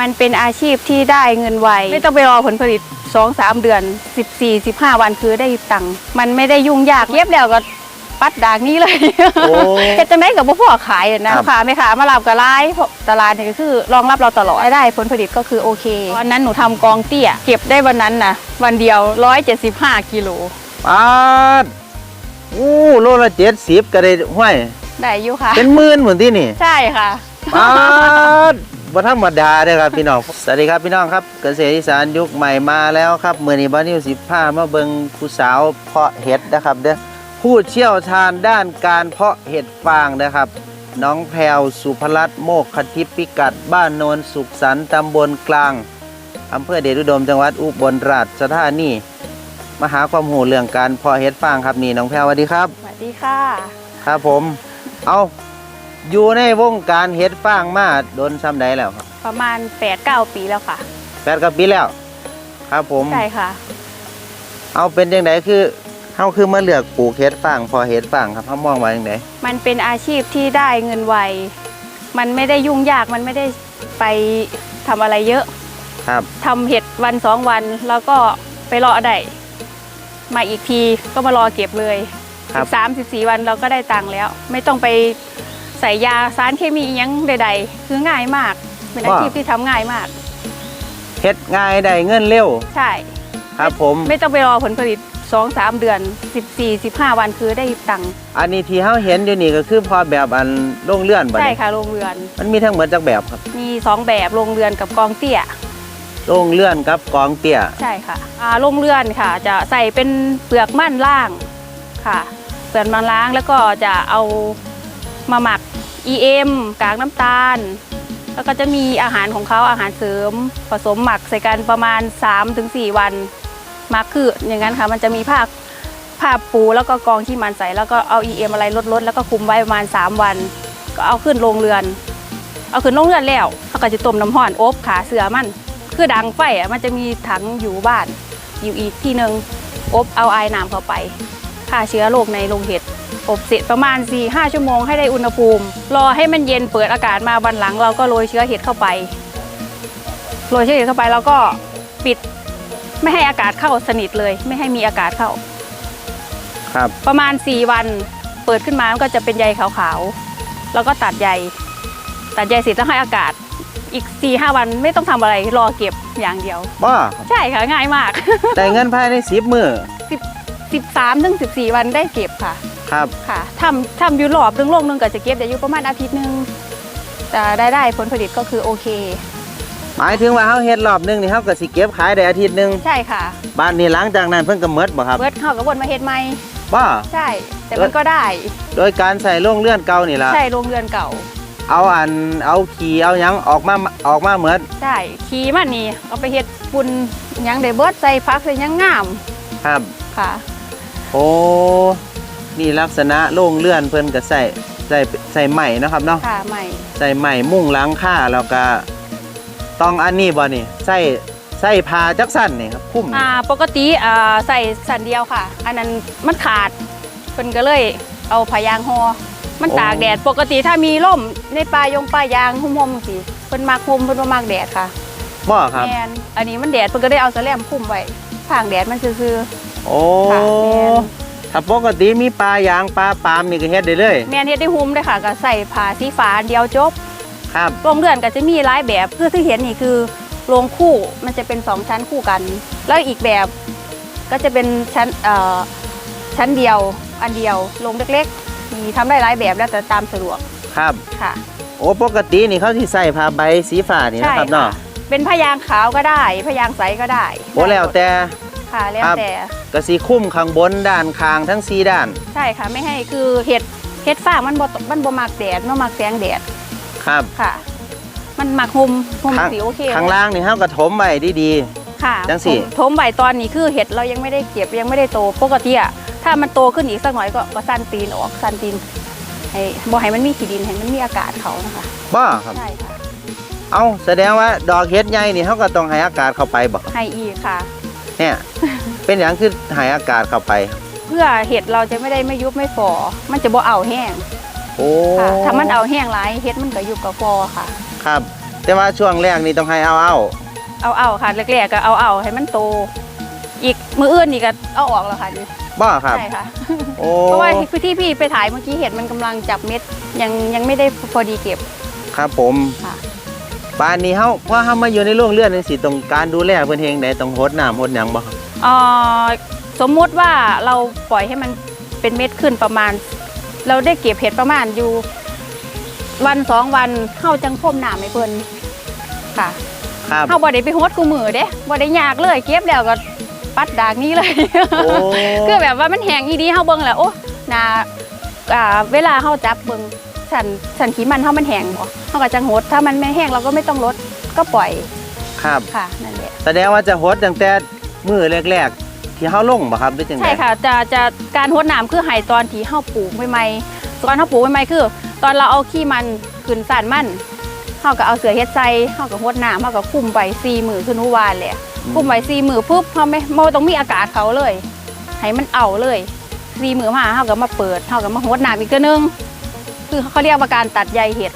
มันเป็นอาชีพที่ได้เงินไว ไม่ต้องไปรอผลผลิต 2 3 เดือน 14 15 วันคือได้ตังค์มันไม่ได้ยุ่งยากเย็บแล้วก็ปัดดากนี้เลยโอ้เฮ็ดจังไดกับพ่อขายอะนะครับ ค่ะไม่ค่ะมารับกับร้ายเพราะตลาดเนี่ยก็คือรองรับเราตลอดได้ผลผลิตก็คือโอเควันนั้นหนูทำกองเตี้ย เก็บได้วันนั้นนะวันเดียว 175กิโลปาดอู้โลละเจ็ดสิบก็ได้ห้วย ได้อยู่ค่ะ เป็นหมื่นเหมือนที่นี่ใช่ค่ะ ปาด บ่ธรรมดาเด้อครับพี่น้อง สวัสดีครับพี่น้องครับ เกษตรอีสานยุคใหม่มาแล้วครับมื้อนี้บ่นิว15มาเบิ่งผู้สาวเพาะเห็ดนะครับเด้อผู้เชี่ยวชาญด้านการเพาะเห็ดฟางนะครับ น้องแพรวสุภรัตน์โมกขทิพย์พิกัด บ้านโนนสุขสันต์ตำบลกลางอำเภอเดชอุดมจังหวัดอุบลราชธานีมาหาความรู้เรื่องการเพาะเห็ดฟางครับนี่น้องแพรวสวัสดีครับ สวัสดีค่ะ ครับผม เอา อยู่ในวงการเฮ็ดฟางมาโดนซ้ำใดแล้วครับประมาณ8-9ปีแล้วค่ะแปดกับปีแล้ว ครับผม ใช่ค่ะ เอาเป็นจังไดคือเฮาคือมาเลือกปลูกเฮ็ดฟางพอเฮ็ดฟางครับเฮามองว่าจังไดมันเป็นอาชีพที่ได้เงินไวมันไม่ได้ยุ่งยากมันไม่ได้ไปทำอะไรเยอะครับ ทำเห็ดวันสองวันแล้วก็ไปรอได้มาอีกทีก็มารอเก็บเลยครับสามสิบสี่วันเราก็ได้ตังค์แล้ว ไม่ต้องไป ใส่ยาสารเคมีอิหยังใดๆ คือง่ายมาก เป็นอาชีพที่ทำง่ายมาก เฮ็ดง่ายได้เงินเร็วใช่ ครับผม ไม่ต้องไปรอผลผลิตสองสามเดือนสิบสี่สิบห้าวันคือได้ตังค์อันนี้ที่เฮาเห็นอยู่นี่ก็คือพอแบบอันโรงเรือนบัดใช่นี้ค่ะโรงเรือน มันมีทั้งหมดจักแบบครับมีสองแบบโรงเรือนกับกองเตี้ย โรงเรือนกับกองเตี้ย ใช่ค่ะอ่าโรงเรือนค่ะ จะใส่เป็นเปลือกมั่นล่างค่ะ เปลือกมันล้างแล้วก็จะเอา มาหมัก EM กากน้ำตาล แล้วก็จะมีอาหารของเขาอาหารเสริม ผสมหมักใส่กันประมาณ 3-4 วันหมักคืออย่างนั้นค่ะมันจะมีผ้าผ้าปูแล้วก็กองที่มันใส่แล้วก็เอา EM อะไรลดๆแล้วก็คุมไว้ประมาณ 3 วัน ก็เอาขึ้นโรงเรือน เอาขึ้นโรงเรือนแล้วเขาก็จะต้มน้ำห้อนอบขาเสือมัน คือดังไฟอะมันจะมีถังอยู่บ้านอยู่อีกที่หนึ่งอบเอาไอ้น้ำเข้าไปฆ่าเชื้อโรคในโรงเห็ด อบเสร็จประมาณ 4-5 ชั่วโมงให้ได้อุณหภูมิ รอให้มันเย็นเปิดอากาศมาวันหลัง เราก็โรยเชื้อเห็ดเข้าไป โรยเชื้อเห็ดเข้าไปแล้วก็ปิดไม่ให้อากาศเข้าสนิทเลย ไม่ให้มีอากาศเข้า ครับ ประมาณ 4 วันเปิดขึ้นมามันก็จะเป็นใยขาวๆ แล้วก็ตัดใย ตัดใยเสร็จต้องให้อากาศ อีก4ีห้าวันไม่ต้องทำอะไรรอเก็บอย่างเดียวบ่ใช่ค่ะง่ายมาก ได้เงินภายใน10มื้อ13ถึง14 วันได้เก็บค่ะ ครับค่ะทำทำอยู่รอบนึงโลกนึงก็จะเก็บได้อยู่ประมาณอาทิตย์หนึงแต่ได้ได้ผลผลิตก็คือโอเค หมายถึงว่าเฮาเฮ็ดรอบหนึงนี่เฮาก็สิเก็บขายได้อาทิตย์หนึงใช่ค่ะ บ้านนี้หลังจากนั้นเพิ่นก็หมดบ่ครับเบิร์ดเข้ากับวนมาเฮ็ดใหม่บ่ใช่ แต่มันก็ได้ โดยการใส่โรงเรือนเก่านี่ล่ะใช่โรงเรือนเก่า เอาอันเอาขี่เอาหยังออกมาออกมาเหมือนใช่ขี่มันนี่เอาไปเฮ็ดปุ่นหยังได้เบิดใส่พักใส่หยังงาม ครับค่ะ โอ้ นี่ลักษณะโรงเรือนเพิ่นก็ใส่ใส่ใส่ใหม่นาะครับเนาะค่ะใหม่ใส่ใหม่มุ่งหลังค่าแล้วก็ต้องอันนี้บ่นี่ใส่ใส่ผ้าจักสั้นนี่ครับคุ้มนี่อ่าปกติอ่าใส่สันเดียวค่ะ อันนั้นมันขาดเพิ่นก็เลยเอาผ้ายางห่อมันตากแดดปกติถ้ามีร่มในป่ายงป่ายางหุ่มๆสิเพิ่นมักหุ่มเพิ่นบ่มักแดดค่ะบ่ครับแมนอันนี้มันแดดเพิ่นก็ได้เอาแสลมคลุมไว้ผางแดดมันซื่อโอ้ค่ะแม่น ถ้าปกติมีปลายางปลาปาล์มนี่ก็เฮ็ดได้เลยๆแมนเฮ็ดได้หุ่มเลยค่ะก็ใส่ผ้าสีฟ้าอันเดียวจบครับโรงเรือนก็จะมีหลายแบบคือที่เห็นนี่คือโรงคู่มันจะเป็นสองชั้นคู่กัน แล้วอีกแบบก็จะเป็นชั้นเอ่อชั้นเดียวอันเดียวโรงเล็กๆ มีทำได้หลายแบบแล้วแต่ตามสะดวกครับ ค่ะ โอ้ปกตินี่เขาสิใส่ผ้าใบสีฟ้านี่ใช่นะครับค่ะ เนาะเป็นพยางขาวก็ได้พยางใสก็ได้โอ้แล้วแต่ ค่ะแล้วครับแต่ก็สิคุ้มข้างบนด้านข้างทั้งสี่ด้านใช่ค่ะไม่ให้คือเห็ดเห็ดฟางมันบ่มันบ่มักแดดมันมักแสงแดดครับค่ะ มันมักหุมหุมข้างสีโอเคข้างล่างนี่เฮาก็ถมไว้ดี ค่ะจังสิถมถมใบตอนนี้คือเห็ดเรายังไม่ได้เก็บยังไม่ได้โตปกติอะถ้ามันโตขึ้นอีกสักหน่อยก็ก็สั้นตีนออกสั้นตีนให้บ่ให้มันมีขี้ดินให้มันมีอากาศเขานะคะๆบ่ครับ ใช่ค่ะ เอาแสดงว่าดอกเฮ็ดใหญ่นี่เฮาก็ต้องให้อากาศเข้าไปบ่ให้อีกค่ะ เนี่ย เป็นหยังคือให้อากาศเข้าไป เพื่อเห็ดเราจะไม่ได้ไม่ยุบไม่ฟอมันจะบ่เอาแห้งโอ้ค่ะถ้ามันเอาแห้งหลายเห็ดมันก็ยุบกับฟอค่ะ ครับ แต่ว่าช่วงแรกนี่ต้องให้เอาเอาเอาเอาค่ะแรกๆก็เอาเอาให้มันโต อีกมืออื่นนี่ก็เอาออกแล้วค่ะนี่บ่ครับใช่ค่ะโอ้เพราะว่าที่พี่ไปถ่ายเมื่อกี้เห็นมันกำลังจับเม็ดยังยังไม่ได้พอดีเก็บ ครับผมค่ะ ปานนี้เฮาพอเฮามาอยู่ในโรงเรือนจังซี่ต้องการดูแลเพิ่นเฮงได้ต้องรดน้ำรดหยังบ่ครับเอ่อสมมุติว่าเราปล่อยให้มันเป็นเม็ดขึ้นประมาณ เราได้เก็บเห็ดประมาณอยู่ วันสองวันเข้าจังพ่มหนามให้เพิ่นค่ะครับ เข้าบ่ได้ไปโฮดกูมือเด้บ่ได้ยากเลย เก็บแล้วก็ปัดดากนี้เลย โอ้ คือแบบว่ามันแห้งอีดีเฮาเบิ่งแล้วโอ้นาอ่าเวลาเฮาจับเบิ่ง สันสันขีมันเฮามันแห้งบ่เฮาก็จังโหดถ้ามันไม่แห้งเราก็ไม่ต้องลดก็ปล่อยครับค่ะนั่นแหละแสดงว่าจะโหดตั้งแต่มือแรกๆ ที่เฮาลงบ่ครับหรือจังไดใช่ค่ะจะจะการโหดน้ำคือไห้ตอนที่เฮาปลูกใหม่ๆตอนเฮาปลูกใหม่ๆคือ ตอนเราเอาขี้มันขึ้นสานมันเฮาก็เอาเสือเฮ็ดใส่เฮาก็โหดน้ำเฮาก็คุมไว้4มื้อคือหนูวานแหละกุมไว้สี่มือปุ๊บเขาไม่ไม่ต้องมีอากาศเขาเลยให้มันเอาเลยสี่มือมาเขาก็มาเปิดเขาก็มาหดน้ำอีกตัวหนึง คือเขาเรียกว่าการตัดใยเห็ด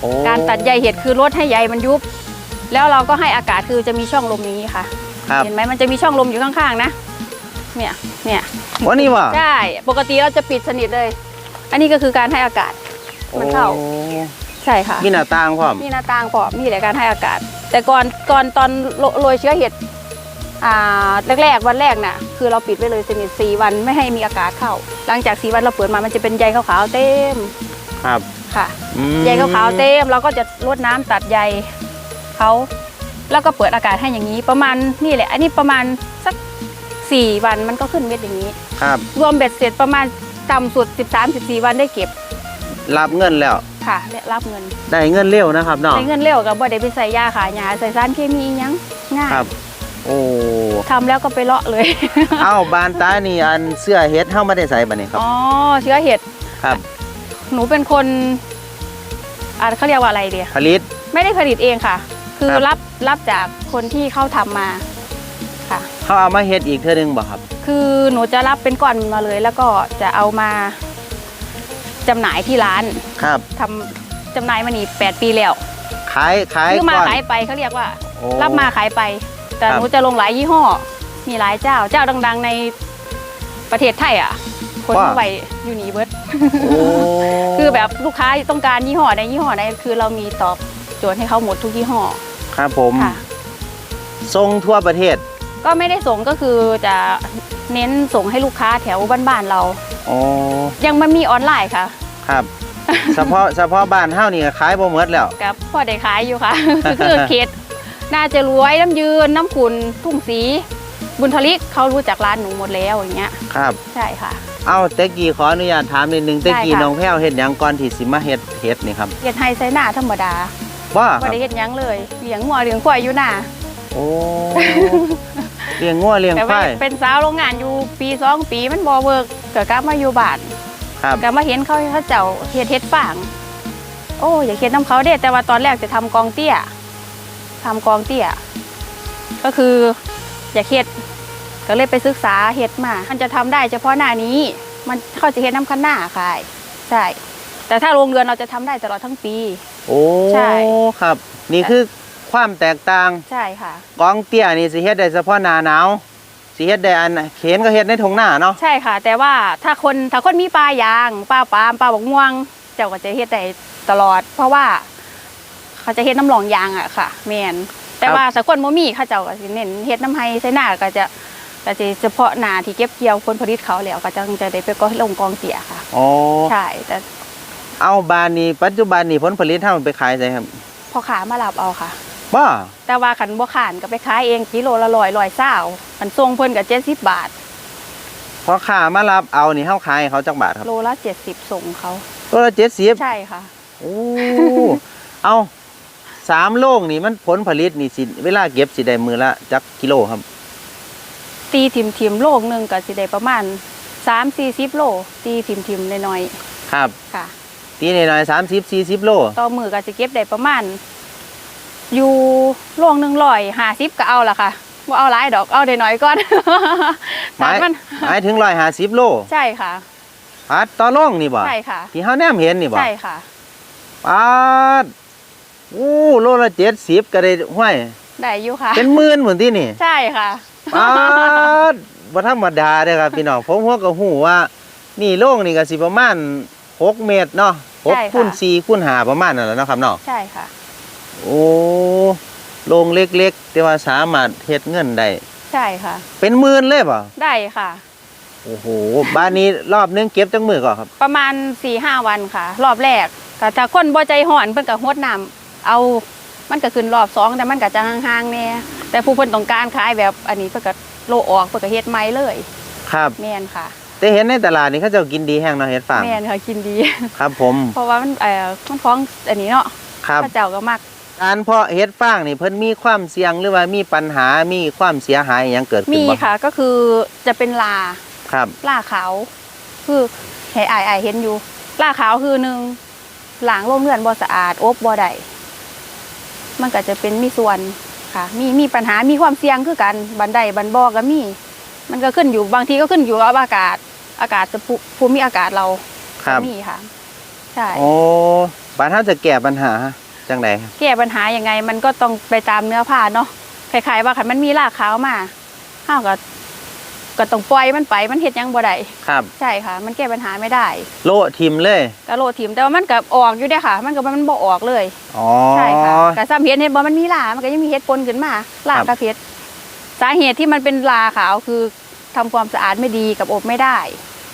โอ้การตัดใยเห็ดคือลดให้ใยมันยุบ แล้วเราก็ให้อากาศคือจะมีช่องลมอย่างนี้ค่ะ ครับเห็นไหมมันจะมีช่องลมอยู่ข้างๆนะ เนี่ย เนี่ยว่านี่บ่ใช่ ปกติเราจะปิดสนิทเลย อันนี้ก็คือการให้อากาศ มันเข้า โอ้ใช่ค่ะ มีหน้าต่างพร้อมมีหน้าต่างพอมีแต่การให้อากาศ แต่ก่อนก่อนตอนโรโรยเชื้อเห็ดอ่าแรกๆวันแรกน่ะ คือเราปิดไว้เลยสนิทสี่วันไม่ให้มีอากาศเข้า หลังจากสี่วันเราเปิดมามันจะเป็นใยขาวๆเต็ม ครับ ค่ะอืม ใยขาวๆเต็มเราก็จะรดน้ำตัดใยเขาแล้วก็เปิดอากาศให้อย่างนี้ ประมาณนี่แหละ อันนี้ประมาณสักสี่วันมันก็ขึ้นเม็ดอย่างนี้ ครับ รวมเบ็ดเสร็จประมาณต่ำสุด 13-14 วันได้เก็บรับเงินแล้ว ค่ะและรับเงินได้เงินเร็วนะครับเนาะ ใช้เงินเร็วกับบ่ได้ไปใส่ยาขายยาใส่สารเคมีอิหยังง่ายครับ โอ้ ทำแล้วก็ไปเลาะเลย เอ้าบานตานี่อันเสื้อเฮ็ดเฮามาได้ใส่บัดนี้ครับ อ๋อเชื้อเห็ดครับ หนูเป็นคนอ่าเขาเรียกว่าอะไรเดียผลิต ไม่ได้ผลิตเองค่ะ คือครับ รับรับจากคนที่เขาทำมาค่ะ เขาเอามาเฮ็ดอีกเทื่อนึงบ่ครับ คือหนูจะรับเป็นก้อนมาเลย แล้วก็จะเอามาจำหน่ายที่ร้านครับ ทำจำหน่ายมานี่แปดปีแล้วขายขายคือมาก่อนขายไปเขาเรียกว่า โอ้ รับมาขายไป แต่ครับ หนูจะลงหลายยี่ห้อ มีหลายเจ้า เจ้าดัง ๆ ในประเทศไทยอะ คนว่าเข้าไปอยู่นี่เบิร์ดโอ้คือแบบลูกค้าต้องการยี่ห้อใดยี่ห้อใดคือเรามีตอบโจทย์ให้เขาหมดทุกยี่ห้อครับผมค่ะทรงทั่วประเทศ ก็ไม่ได้ส่งก็คือจะเน้นส่งให้ลูกค้าแถวบ้านๆเราโอ้ยังมันมีออนไลน์ค่ะ ครับเฉพาะเฉพาะบ้านเฮานี่ก็ขายบ่หมดแล้วกับพ่อได้ขายอยู่ค่ะคือคือเขตน่าจะรวยน้ำยืนน้ำขุนทุ่งสี บุญทลิกเขารู้จักร้านหนูหมดแล้วอย่างเงี้ยครับ ใช่ค่ะ เอาเต็กกี้ขออนุญาตถามนิดนึงเต็กกี้ได้ค่ะ น้องแพ้วเฮ็ดหยังก่อนที่สิมาเฮ็ดเฮ็ดนี่ครับเฮ็ดไฮไซหน้าธรรมดาว่าคบ่รับได้เฮ็ดหยังเลยเลี้ยงหัวเลี้ยงควายอยู่หน้าโอ้เลี้ยงงัวเลี้ยงแต่คว่าวายเป็นสาวโรงงานอยู่ปีสองปีมันบ่เวิร์กก็กลับมาอยู่บ้านครับก็มาเห็นเขาเขาเจ้าเฮ็ดเฮ็ดฟาง โอ้อยากเฮ็ดน้ำเขาเด้แต่ว่าตอนแรกจะทำกองเตี้ยทำกองเตี้ย ก็คืออยากเฮ็ด ก็เลยไปศึกษาเฮ็ดมา มันจะทำได้เฉพาะหน้านี้ มันเขาจะเฮ็ดน้ำคันหน้าขายใช่ แต่ถ้าโรงเรือนเราจะทำได้ตลอดทั้งปี โอ้ใช่ครับ นี่คือความแตกต่างใช่ค่ะกองเตี้ยนี่สิเฮ็ดได้เฉพาะหน้าหนาวสิเฮ็ดได้อันเข็นก็เฮ็ดในทงหน้าเนาะใช่ค่ะ แต่ว่าถ้าคนถ้าคนมีปลายางปลาปามปลาบกม่วง เจ้าก็จะเฮ็ดได้ตลอด เพราะว่าเขาจะเฮ็ดน้ำหลองยางอะค่ะแมนแต่ว่าถ้าคนบ่มีเขาเจ้าก็สิเน้นเฮ็ดน้ำไฮใส่หน้าก็จะ ก็จะเฉพาะหน้าที่เก็บเกี่ยวผลผลิตเขาแล้วก็จะจะได้ไปก็ลงกองเสียค่ะอ๋อใช่แต่เอาบานนี้ปัจจุบันนี้ผลผลิตเฮาไปขายไสครับพอขามารับเอาค่ะบ่แต่ว่าขันบ่ขานก็ไปขายเองกิโลละร้อยร้อยเศร้ามันส่งเพิ่นก็เจ็ดสิบบาท พอค้ามารับเอานี่เฮาขายให้เขาจักบาทครับโลละเจ็ดสิบส่งเขาตัวละ70ใช่ค่ะโอ้เอาสามโลงนี่มันผลผลิตนี่สิเวลาเก็บสิได้มือละจักกิโลครับ ตีทิมทิมๆโลกหนึ่งก็สิได้ประมาณสามสี่สิบโลตีทิมทิมๆน้อยครับ ๆค่ะ ตีหน่อยๆสามสิบสี่สิบโล ต่อมือก็จะเก็บได้ประมาณ อยู่โลงหนึ่งร้อยห้าสิบก็เอาละค่ะว่าเอาหลายดอกเอาได้น้อยก่อน หมาย มันหมายถึงร้อยห้าสิบโลใช่ค่ะปัดต่อโลงนี่บ่ใช่ค่ะ ที่เฮาแนมเห็นนี่บ่ใช่ค่ะปัดโอ้โลละเจ็ดสิบก็ได้ห้วย ได้อยู่ค่ะ เป็นหมื่นเหมือนที่นี่ ใช่ค่ะ ป๊าดบ่ธรรมดาเด้อครับพี่น้องผมหัวก็หูว่า นี่โล่งนี่ก็สิประมาณ6เมตรเนาะใช่6ค่ะ คูณ4คูณ5ประมาณนั่นแหละเนาะครับเนาะใช่ค่ะ โอ้โล่งเล็กๆ แต่ว่าสามารถเฮ็ดเงินได้ใช่ค่ะ เป็นหมื่นเลยป่ะได้ค่ะ โอ้โหบ้านนี้รอบนึงเก็บจังมือก่อนครับ ประมาณ4ีหวันค่ะ รอบแรกก็ถ้าคนบ่ใจห่อนเพิ่นก็ฮดน้ำเอา มันก็ขึ้นรอบสองแต่มันก็จะห่างๆแน่แต่ผู้เพิ่นต้องการขายแบบอันนี้เพิ่นก็โลออกเพิ่นก็เฮ็ดใหม่เลยครับแม่นค่ะ แต่เห็นในตลาดนี่เขาเจ้ากินดีแห้งเนาะเฮ็ดฟางแม่นค่ะกินดี ครับผม เพราะว่ามันเอ่อมันของอันนี้เนาะครับ พระเจ้าก็มัก การเพาะเฮ็ดฟางนี่เพิ่นมีความเสี่ยงหรือว่ามีปัญหา มีความเสียหายอหยังเกิดขึ้นมีบ่ค่ะก็คือจะเป็นลา ครับล่าขาว คือให้อายอายเห็นอยู่ล่าขาวคือหนึ่งหลางร่มเลือนบ่สะอาด อบบ่ได้ มันก็จะเป็นมีส่วนค่ะ มีมีปัญหามีความเสี่ยงคือกันบันไดบันบ่อก็มี มันก็ขึ้นอยู่บางทีก็ขึ้นอยู่กับอากาศอากาศจะภูภูมิอากาศเราครับก็มีค่ะใช่โอ้บ้านเฮาจะแก้ปัญหาจังไดครับแก้ปัญหายังไงมันก็ต้องไปตามเนื้อผ้าเนาะคล้ายๆว่าคันมันมีรากขาวมาข้าวก็ ก็ต้องปล่อยมันไปมันเฮ็ดหยังบ่ได้ครับใช่ค่ะ มันแก้ปัญหาไม่ได้โละทิมเลยกะโลดถิ่มแต่ว่ามันก็ออกอยู่เด้อค่ะ มันก็มันบ่ออกเลย อ๋อ ใช่ค่ะกะซ้ำเห็ดเห็ดบ่มันมีลามันก็ยังมีเห็ดปนขึ้นมาลาครับ กับเห็ดสาเหตุที่มันเป็นลาขาวคือทำความสะอาดไม่ดีกับอบไม่ได้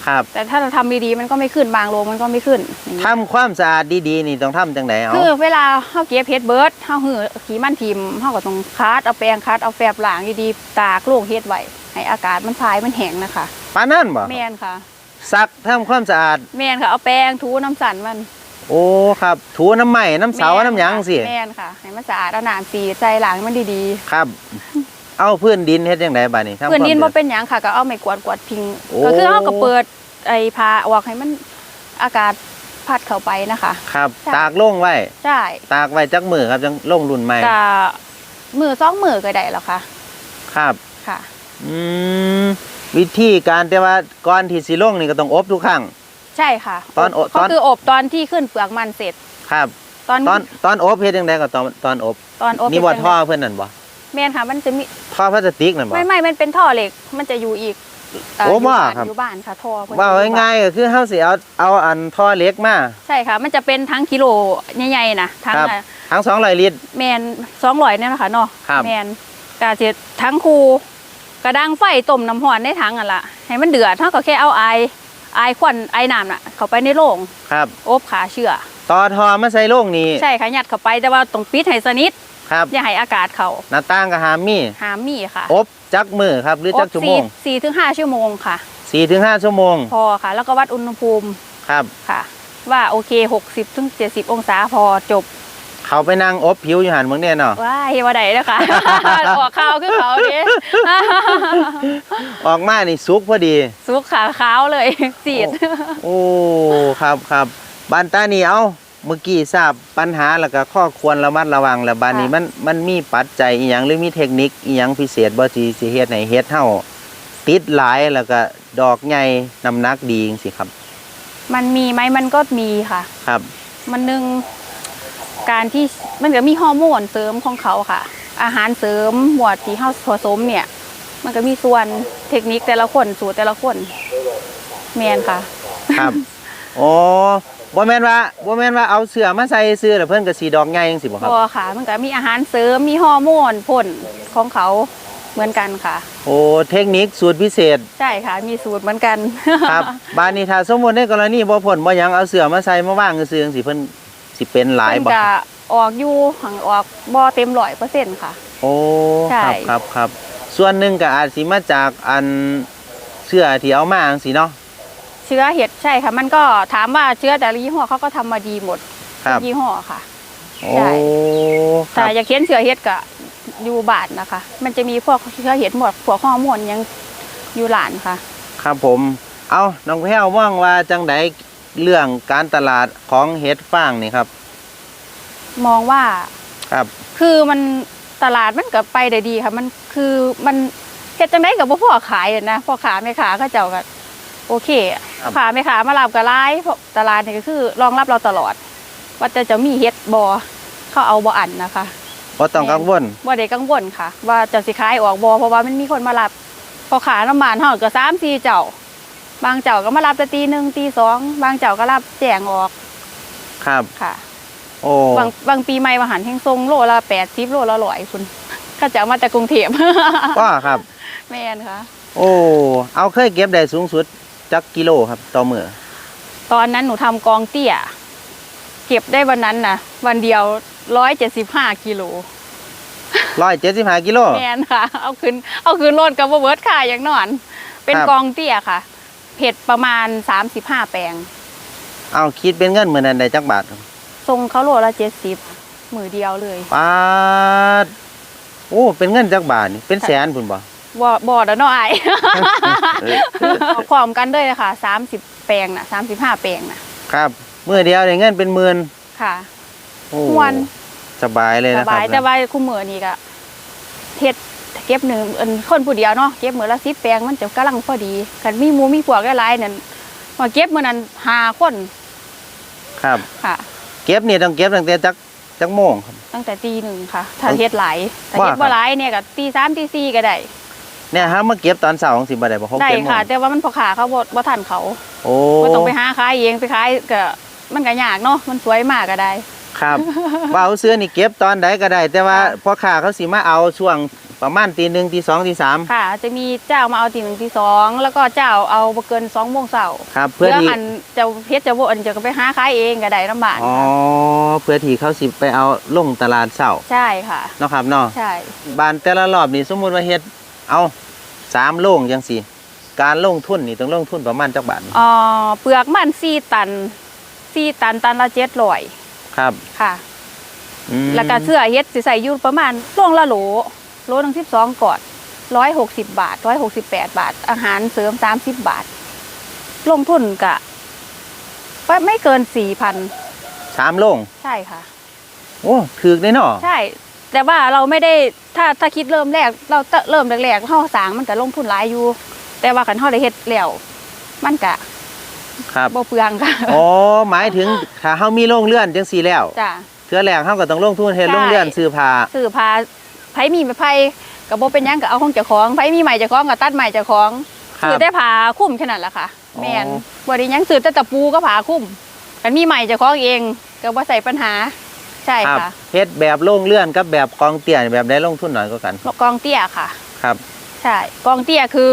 ครับแต่ถ้าเราทำดีๆมันก็ไม่ขึ้นบางโรงมันก็ไม่ขึ้นอย่างนี้ทำความสะอาดดีๆนี่ต้องทำจังไดเอาคือเวลาเฮาเก็บเห็ดเบิร์ดเฮาหือขี้มันทิมเฮาก็ต้องคัดเอาแปรงคัดเอาแฟบล้างดีๆตากโล่งเห็ดไว้ ให้อากาศมันพายมันแห้งนะคะปานนั้นบ่แม่นค่ะ ซักทำความสะอาด แม่นค่ะเอาแปรงถูน้ำสั่นมัน โอ้ครับ ถูน้ำใหม่น้ำเสาแม่น้ำหยังสิค่ะแม่นค่ะให้มันสะอาดเอาน้ำสีใจล้างให้มันดีๆ ครับ เอาพื้นดินเฮ็ดจังไดบัดนี้ทำพื้นดินความบ่เป็นหยังค่ะก็เอาไม้กวาดกวาดทิ้งโอ้ก็คือเฮาก็เปิดไอ้ผ้าออกให้มันอากาศพัดเข้าไปนะคะ ครับใช่ตากโล่งไว้ใช่ตากไว้จักมือครับจังโล่งรุ่นใหม่ก็มือสองมือก็ได้แล้วค่ะ ครับค่ะ อืมวิธีการแต่ว่าก่อนที่สิลงนี่ก็ต้องอบทุกครั้ง ใช่ค่ะตอนอบก็ตอน คืออบตอนที่ขึ้นเปลือกมันเสร็จ ครับ ตอนตอนตอนอบเฮ็ดจังไดก็ตอนตอนอบตอนอบนี่บ่เป็นท่อเพิ่นนั่นบ่แม่นค่ะ มันจะมีท่อพลาสติกนั่นบ่ ไม่ไม่มันเป็นท่อเหล็ก มันจะอยู่อีกเโอ้ยู่ว่าบ้านครับ อยู่บ้านค่ะท่อเพิ่นว่าอยู่บ้นง่ายๆก็คือเฮาสิเอาเอาอันท่อเหล็กมา ใช่ค่ะ มันจะเป็นทั้งกิโลใหญ่ๆนะทั้งครับอะทั้ง200ลิตร แมนสองร้อยเนี่ยนะคะเนาะครับ แมนกาเจ็ดทั้งคู กระดังไฟต้มน้ำหอนในถังอะล่ะให้มันเดือดเท่ากับแค่เอาไอไอควันไอน้ำน่ะ เข้าไปในโล่งครับอบขาเชื่อต่อท่อมาใส่โล่งนี่ใช่ค่ะยัดเข้าไปแต่ว่าต้องปิดให้สนิทครับอย่าให้อากาศเข้าหน้าต่างก็หามมีหามมีค่ะ อบจักมือครับหรือจักชั่วโมงสี่ถึงห้าชั่วโมงค่ะ4ถึง5ชั่วโมง พอค่ะ แล้วก็วัดอุณหภูมิครับค่ะ ว่าโอเคหกสิบถึงเจ็ดสิบองศาพอจบ เขาไปนั่งอบผิวอยู่หันเมืองเนี่ยเนาะว้ายว่าใดนะคะออกข้าวคือเขาดิออกมานี่สุกพอดี สุกขาขาวเลยสีด โอ้ครับครับบานตานี่เอาเมื่อกี้ทราบปัญหาแล้วก็ข้อควรระมัดระวังแล้วบานนี้ค่ะมันมันมีปัจจัยอีหยังหรือมีเทคนิคอีหยังพิเศษบ่สิสิเฮ็ดให้เฮ็ดเฮาติดหลายแล้วก็ดอกใหญ่น้ำหนักดีจังซี่ครับ มันมีไหมมันก็มีค่ะ ครับ มันหนึ่ง การที่มันก็มีฮอร์โมนเสริมของเขาค่ะ อาหารเสริมหมวดที่เขาผสมเนี่ย มันก็มีส่วนเทคนิคแต่ละคนสูตรแต่ละคนแมนค่ะ ครับโอ้บ่แม่นว่าบ่แม่นว่าเอาเสื้อมาใส่ซื้อแล้วเพิ่นก็สีดอกใหญ่จังซี่บ่ครับพอค่ะ มันก็มีอาหารเสริมมีฮอร์โมนพ่นของเขาเหมือนกันค่ะ โอ้เทคนิคสูตรพิเศษ ใช่ค่ะ มีสูตรเหมือนกัน ครับบานนี้ถ้าสมมุติในกรณีบ่ผลบ่หยังเอาเสื้อมาใส่มาวางซื่อๆจังซี่เพิ่น สิเป็นหลายมันบ่จะออกอยู่หังออกบ่เต็มร้อยเปอร์เซ็นต์ค่ะ โอ้ใช่ ครับครับครับส่วนหนึ่งก็อาจสิมาจากอันเสื้อที่เอามาจังซี่เนาะเชื้อเห็ดใช่ค่ะ มันก็ถามว่าเชื้อแต่ละยี่ห้อเขาก็ทำมาดีหมดครับทุกยี่ห้อค่ะ โอ้ใช่คแต่รับ อย่าเขียนเชื้อเห็ดกับอยู่บาทนะคะ มันจะมีพวกเชื้อเห็ดหมดพวกฮอร์โมนยังอยู่หลานค่ะ ครับผม เอาน้องแพ้วมองว่าจังได เรื่องการตลาดของเห็ดฟางนี่ครับ มองว่าครับ คือมันตลาดมันก็ไปได้ดีค่ะ มันคือมันเห็ดจังไดกับพวกพ่อขายอะนะพ่อขาไม่ขาเขาเจ้าก็โอเคอะครับ ขาไม่ขามารับก็ร้ายเพราะตลาดนี่ก็คือรองรับเราตลอด ว่าจะจะมีเห็ดบอเขาเอาบ่อันนะคะ บ่ต้องกังวลว่าได้กังวลค่ะ ว่าจะสิขายออกบ่เพราะว่ามันมีคนมารับพอขาน้ำมันเฮาก็สามสี่เจ้า บางเจ้าก็มารับแต่ตีหนึ่งตีสองบางเจ้าก็รับแจงออกครับ ค่ะ โอ้บางบางปีใหม่มาหันแห่งทรงโลละแปดสิบโลละร้อยคุณก็จะเอามาจากกรุงเทพว่าครับ แม่นค่ะ โอ้เอาเคยเก็บได้สูงสุดจักกิโลครับต่อมือตอนนั้นหนูทำกองเตี้ย เก็บได้วันนั้นนะวันเดียวร้อยเจ็ดสิบห้ากิโลร้อยเจ็ดสิบห้ากิโลแมนค่ะ เอาคืนเอาคืนรถกับเวิร์ดค่ะอย่างนอน เป็นครับกองเตี้ยค่ะ เผ็ดประมาณสามสิบห้าแปลงเอาคิดเป็นเงินเหมือนนั้นได้จักบาทครับทรงเขาโลละเจ็ดสิบมือเดียวเลยปาดโอ้เป็นเงินจักบาทนี่เป็นแสนพุ่นบ่บอบอดเนาะไอาย เอาพร้อมกันเลยค่ะสามสิบแปลงนะสามสิบห้าแปลงนะครับมือเดียวได้เงินเป็นหมื่นค่ะ โอ้ม่วน สบายเลยสนะครับายแต่ว่าคู่มือนี่ก็เฮ็ด เก็บหนึ่งอันคนผู้เดียวเนาะเก็บมือละสิบแปลงมันจะกำลังพอดีกันมีหมูมีพวกหลายๆนั่นมาเก็บมือนั้นหาคนครับค่ะ เก็บนี่ต้องเก็บตั้งแต่จักจักโมงครับตั้งแต่ตีหนึ่งค่ะถ้าเฮ็ดหลายแต่ว่าเฮ็ดครับ่บหลายเนี่ยก็ตีสามตีสี่ก็ได้เนี่ยฮะมาเก็บตอนเสาร์ของสิบาทได้บ่หกได้เจ็ดโมงค่ะ แต่ว่ามันพอขาเขาบ่บ่ทันเขา โอ้บ่ต้องไปหาขายเองไปขายก็มันก็ยากเนาะมันสวยมากก็ได้ ครับว่าเอาเสื้อนี่เก็บตอนใดก็ได้ แต่ว่าค่ะพ่อค้าเขาสิมาเอาช่วงประมาณตีหนึ่งตีสองตีสามค่ะ จะมีเจ้ามาเอาตีหนึ่งตีสองแล้วก็เจ้าเอาบ่เกินสองโมงเช้าครับ เพื่เพื่ออที่อันจะเฮ็ดจะบ่อันจะก็ไปหาขายเองก็ได้ลำบากอ๋อเพื่อที่เขาสิไปเอาลงตลาดเสาร์ใช่ค่ะเนาะครับเนาะใช่บานแต่ละรอบนี่สมมุติว่าเฮ็ดเอาสามโลงจังสี่การลงทุนนี่ต้องลงทุนประมาณจักบาทอ่อเปลือกมัน4ตัน4ตันตันละ700 ครับค่ะอืมแล้วก็เสื้อเฮ็ดสิใส่อยู่ประมาณโลงละโหลโลหนึง12กอด160บาท168บาท อาหารเสริม30บาท ลงทุนกะไม่เกิน4,000สามโลงใช่ค่ะ โอ้ถือได้เนาะใช่ แต่ว่าเราไม่ได้ถ้าถ้าคิดเริ่มแรก เราจะเริ่มแรกๆเฮาสร้างมันก็ลงทุนหลายอยู่ แต่ว่าคันเฮาได้เฮ็ดแล้วมันก็ ครับบ่เปลืองค่ะอ๋อหมายถึงถ้าเฮามีโรงเรือนจังสี่แล้วจ้ะ เทื่อแรกเฮาก็ต้องลงทุนเฮ็ดใช่ โรงเรือนซื้อผ้าซื้อผ้าไผมีไผก็บ่เป็นหยังก็เอาของเจ้าของไผมีใหม่เจ้าของก็ตัดใหม่เจ้าของครัซื้อบ แต่ผ้าคลุมแค่นั้นแหละค่ะอ๋อแม่นบ่ได้หยังซื้อแต่ตะปูก็ผ้าคลุมกันมีใหม่เจ้าของเองก็บ่ใส่ปัญหา ใช่ครับค่ะเฮ็ดแบบโรงเรือนกับแบบกองเตี้ยนี่แบบได้ลงทุนน้อยกว่ากัน กองเตี้ยค่ะ ครับ ใช่กองเตี้ยคือ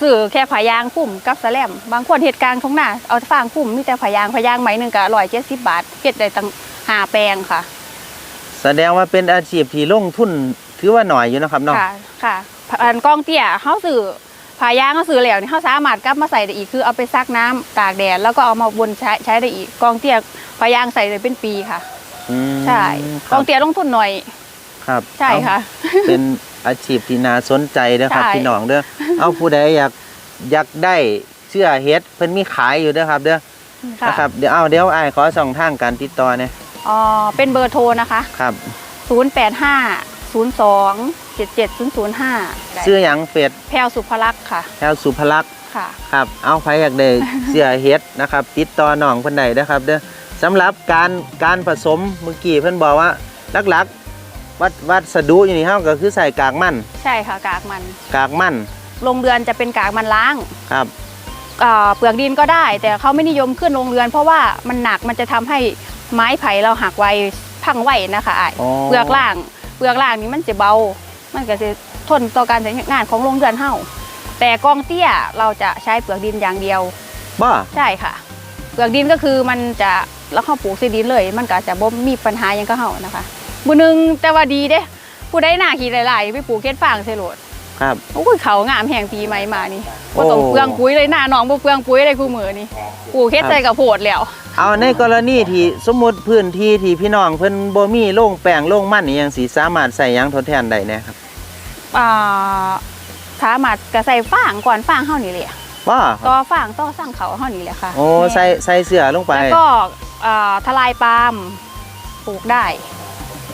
สื่อแค่ผายางพุ่มกับแสลม บางคนเหตุการณ์ทงหน้าเอาฟางพุ่มมีแต่ผายางผายางไหมหนึ่งก็ร้อยเจ็ดสิบบาทเก็ดได้ตั้งหาแปลงค่ะ แสดงว่าเป็นอาชีพที่ลงทุนถือว่าหน่อยอยู่นะครับเนาะค่ะค่ะอันกองเตี้ยเขาสื่อผายางเขาสื่อแล้วนี่เขาสามารถกลับมาใส่ได้อีกคือเอาไปซักน้ำตากแดดแล้วก็เอามาวนใช้ใช้ได้อีกกองเตี้ยผายางใส่ได้เป็นปีค่ะอืมใช่คกรัอบงเตี้ยลงทุนหน่อยครับใช่ค่ะเอาเป็น อาชีพที่น่าสนใจนะครับ ใช่ พี่น้องเด้อเอาผู้ใดอยากอยากได้เสื้อเฮ็ดเพิ่นมีขายอยู่เด้อครับเด้อค่ะนะครับเดี๋ยวเอาเดี๋ยวอ้ายขอส่องทางการติดต่อเนี่ยอ๋อเป็นเบอร์โทรนะคะ ครับ 085 02 77005ซื้อหยังเฟดแพลวสุภลักษณ์ค่ะ แถวสุภลักษณ์ค่ะ ครับ เอาใครอยากได้ เสื้อเฮ็ดนะครับ ติดต่อน้องเพิ่นได้นะครับเด้อสำหรับการการผสมเมื่อกี้เพิ่นบอกว่าหลักๆ วัดวัสดุอยู่นี่เฮาก็คือใส่กากมันใช่ค่ะกากมัน กากมันโรงเรือนจะเป็นกากมันล้างครับเอ่อเปลือกดินก็ได้ แต่เขาไม่นิยมขึ้นโรงเรือน เพราะว่ามันหนักมันจะทำให้ไม้ไผ่เราหักไวพังไวนะคะอ้ายอ๋อเปลือกล่าง เปลือกล่างนี้มันจะเบา มันก็จะทนต่อการใช้งานของโรงเรือนเฮาแต่กองเตี้ยเราจะใช้เปลือกดินอย่างเดียวบ่ใช่ค่ะ เปลือกดินก็คือมันจะแล้วเขาปลูกใส่ดินเลย มันก็จะบ่มีปัญหาหยังก็เฮานะคะ บุหนึงแต่ว่าดีเด้ ผู้ใดหน้าขี้หลายๆไปปลูกเฮ็ดฟางใส่โหลดครับโอ้ยเขางามแห่งปีใหม่มานี่โอ้บ่ต้องเปลืองปุ๋ยเลยหน้าหนองบ่เปลืองปุ๋ยเลยคู่มือนี่ปลูกเฮ็ดใส่กับโพดแล้วเอาในกรณีที่สมมุติพื้นที่ที่พี่น้องเพิ่นบ่มีโรงแป้งโรงมันนี่ยังสิสามารถใส่หยังทดแทนได้แน่ครับอ่าสามารถก็ใส่ฟางก่อนฟางเฮานี่แหละว่าต่อฟางต่อสั่งเขาเฮานี่แหละค่ะโอ้ใส่ใส่เสื้อลงไปแล้วก็อ่าทลายปาล์มปลูกได้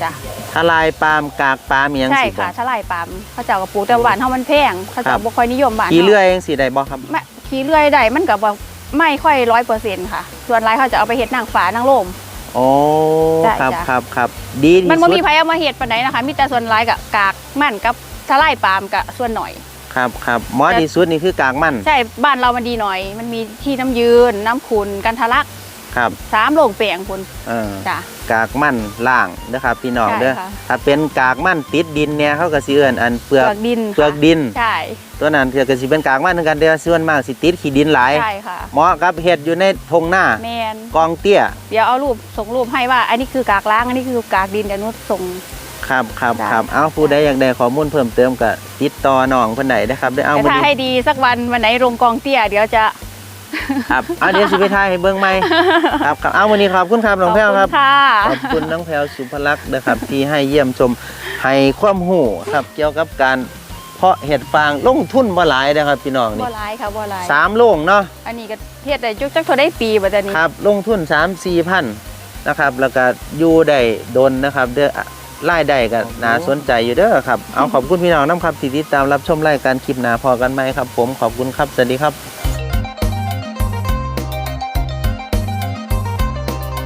จ้ะทลายปาล์มกากปาล์มอิหยังใช่สิบ่ค่ะทลายปาล์มเขาเจ้าก็ปลูกแต่บ้านเฮามันแพงเขาครัเจ้าบบ่ค่อยนิยมบ้านขี่เฮาเรือจังสิได้บ่ครับแม่ขี่เลื่อยได้มันกับว่าไม่ค่อยร้อยเปอร์เซ็นต์ค่ะ ส่วนไรเขาจะเอาไปเฮ็ดนางฝานางโลม โอ้ได้ครับจ้ะ ครับครับดีที่มันบ่สุมีดไผเอามาเฮ็ดปานใดนะคะมีแต่ส่วนหลายกับกากมันกับทลายปาล์มกับส่วนหน่อย ครับครับหมอแต่ ดีสุดนี่คือกากมัน ใช่บ้านเรามันดีหน่อย มันมีที่น้ำยืน น้ำขุนกันทะลัก ครับสามโรงแปลงพุ่นเออจ้ะ กากมันล่างนะครับ พี่น้องใช่เด้อค่ะ ถ้าเป็นกากมันติดดินเนี่ยเขาก็สิเอิ้นอันเปลืเปอกลือกดินเปลือกค่ะดิน ใช่ตัวนั้นก็สิเป็นกากมันเหมือนกันแต่ว่าส่วนมากสิติดขี้ดินหลาย ใช่ค่ะเหมาะกับเฮ็ดอยู่ในทงหน้าแมนกองเตี้ยเดี๋ยวเอารูปส่งรูปให้ว่า อันนี้คือกากล้างอันนี้คือกากดินเดี๋ยวนุชส่ง ครับครับได้ครับเอาผู้ใดอยากได้ข้อมูลเพิ่มเติมก็ติดต่อน้องเพิ่นได้นะครับได้เอาแต่บ่ถ้าดีให้ดีสักวันวันไหนโรงกองเตี้ย เดี๋ยวจะ ครับเอาเดี๋ยวสิไปถ่ายให้เบิ่งใหม่ครับครับเอาวันนี้ขอบคุณครับน้องแพรวครับขอณค่ะ ขอบคุณน้องแพรวสุภลักษณ์นะครับ ที่ให้เยี่ยมชมให้ความรู้ครับ เกี่ยวกับการเพาะเห็ดฟางลงทุนบ่หลายนะครับพี่น้องนี่บัวลายค่ะบัวลาย สามโล่งเนาะอันนี้ก็เทียดได้จุกจักเท่าได้ปีบัดนี้ครับ ลงทุน 3 4พันนะครับ แล้วก็อยู่ได้ดนนะครับ เด้อรายได้ก็น่าสนใจอยู่เด้อครับ เอาขอบคุณพี่น้องน้ำครับที่ติดตามรับชมรายการคลิปหน้าพอกันไหมครับ ผมขอบคุณครับสวัสดีครับ